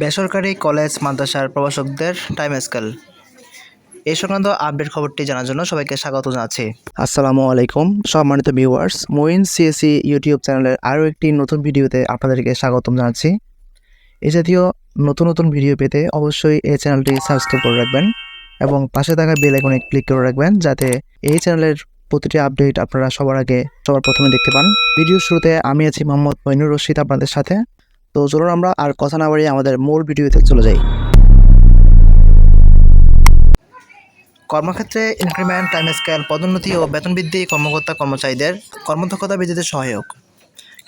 বেসরকারি কলেজ, মাদ্রাসার প্রভাষকদের time scale এই সংক্রান্ত আপডেট খবরটি জানার জন্য সবাইকে স্বাগত জানাচ্ছি। আসসালামু আলাইকুম, সম্মানিত ভিউয়ার্স মোইন সিএসি ইউটিউব চ্যানেলের আরও একটি নতুন ভিডিওতে আপনাদেরকে স্বাগতম জানাচ্ছি। এ জাতীয় নতুন নতুন ভিডিও পেতে অবশ্যই এই চ্যানেলটি সাবস্ক্রাইব করে রাখবেন এবং পাশে থাকা বেল আইকনে ক্লিক করে রাখবেন যাতে এই চ্যানেলের প্রতিটি আপডেট আপনারা সবার আগে, সবার প্রথমে দেখতে পান। ভিডিও শুরুতে আমি আছি মোহাম্মদ মইনুর রশিদ আপনাদের সাথে। তো চলুন আমরা আর কথা না বাড়িয়ে আমাদের মূল ভিডিওতে চলে যাই। কর্মক্ষেত্রে ইনক্রিমেন্ট টাইম স্কেল পদোন্নতি ও বেতন বৃদ্ধি, কর্মকর্তা, কর্মচারীদের কর্মদক্ষতা বৃদ্ধিতে সহায়ক।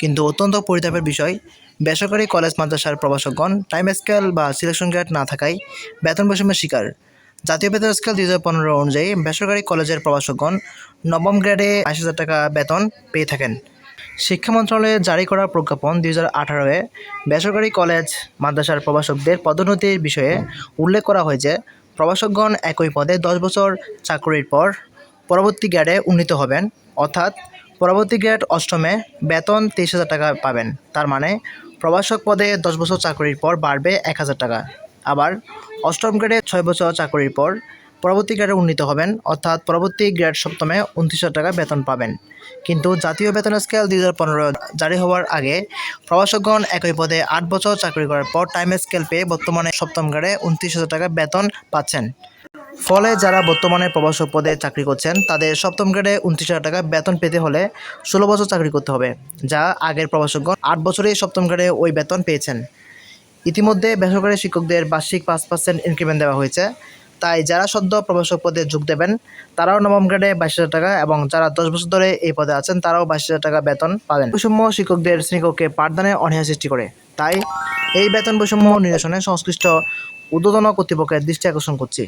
কিন্তু অত্যন্ত পরিতাপের বিষয়, বেসরকারি কলেজ, মাদ্রাসার প্রভাষকগণ টাইম স্কেল বা সিলেকশন গ্রেড না থাকায় বেতন বৈষম্যের শিকার। জাতীয় বেতন স্কেল দুই হাজার পনেরো অনুযায়ী বেসরকারি কলেজের প্রভাষকগণ নবম গ্রেডে বাইশ হাজার টাকা বেতন পেয়ে থাকেন। শিক্ষা মন্ত্রণালয়ের জারি করা প্রজ্ঞাপন দুই হাজার আঠারোয় বেসরকারি কলেজ, মাদ্রাসার প্রভাষকদের পদোন্নতির বিষয়ে উল্লেখ করা হয়েছে। প্রভাষকগণ একই পদে দশ বছর চাকরির পর পরবর্তী গ্রেডে উন্নীত হবেন, অর্থাৎ পরবর্তী গ্রেড অষ্টমে বেতন তেইশ হাজার টাকা পাবেন। তার মানে প্রভাষক পদে দশ বছর চাকরির পর বাড়বে এক হাজার টাকা। আবার অষ্টম গ্রেডে ছয় বছর চাকরির পর পরবর্তী গ্রেডে উন্নীত হবেন, অর্থাৎ পরবর্তী গ্রেড সপ্তমে উনত্রিশ টাকা বেতন পাবেন। কিন্তু জাতীয় বেতন স্কেল দুই হাজার পনেরো জারি হওয়ার আগে প্রভাষকগণ একই পদে আট বছর চাকরি করার পর টাইম স্কেল পেয়ে বর্তমানে সপ্তম গ্রেডে উনত্রিশ হাজার টাকা বেতন পাচ্ছেন। ফলে যারা বর্তমানে প্রভাষক পদে চাকরি করছেন, তাদের সপ্তম গ্রেডে উনত্রিশ হাজার টাকা বেতন পেতে হলে ষোলো বছর চাকরি করতে হবে, যা আগের প্রভাষকগণ আট বছরেই সপ্তম গ্রেডে ওই বেতন পেয়েছেন। ইতিমধ্যে বেসরকারি শিক্ষকদের বার্ষিক পাঁচ পার্সেন্ট ইনক্রিমেন্ট দেওয়া হয়েছে। তাই যারা সদ্য প্রভাষক পদে যোগ দেবেন, তারাও নবম গ্রেডে বাইশ হাজার টাকা এবং যারা দশ বছর ধরে এই পদে আছেন, তারাও বাইশ হাজার টাকা বেতন পাবেন। বৈষম্য শিক্ষকদের শ্রেণীকক্ষে পাঠদানে অনীহা সৃষ্টি করে। তাই এই বেতন বৈষম্য নিরসনে সংশ্লিষ্ট উদ্বোধন কর্তৃপক্ষের দৃষ্টি আকর্ষণ করছি।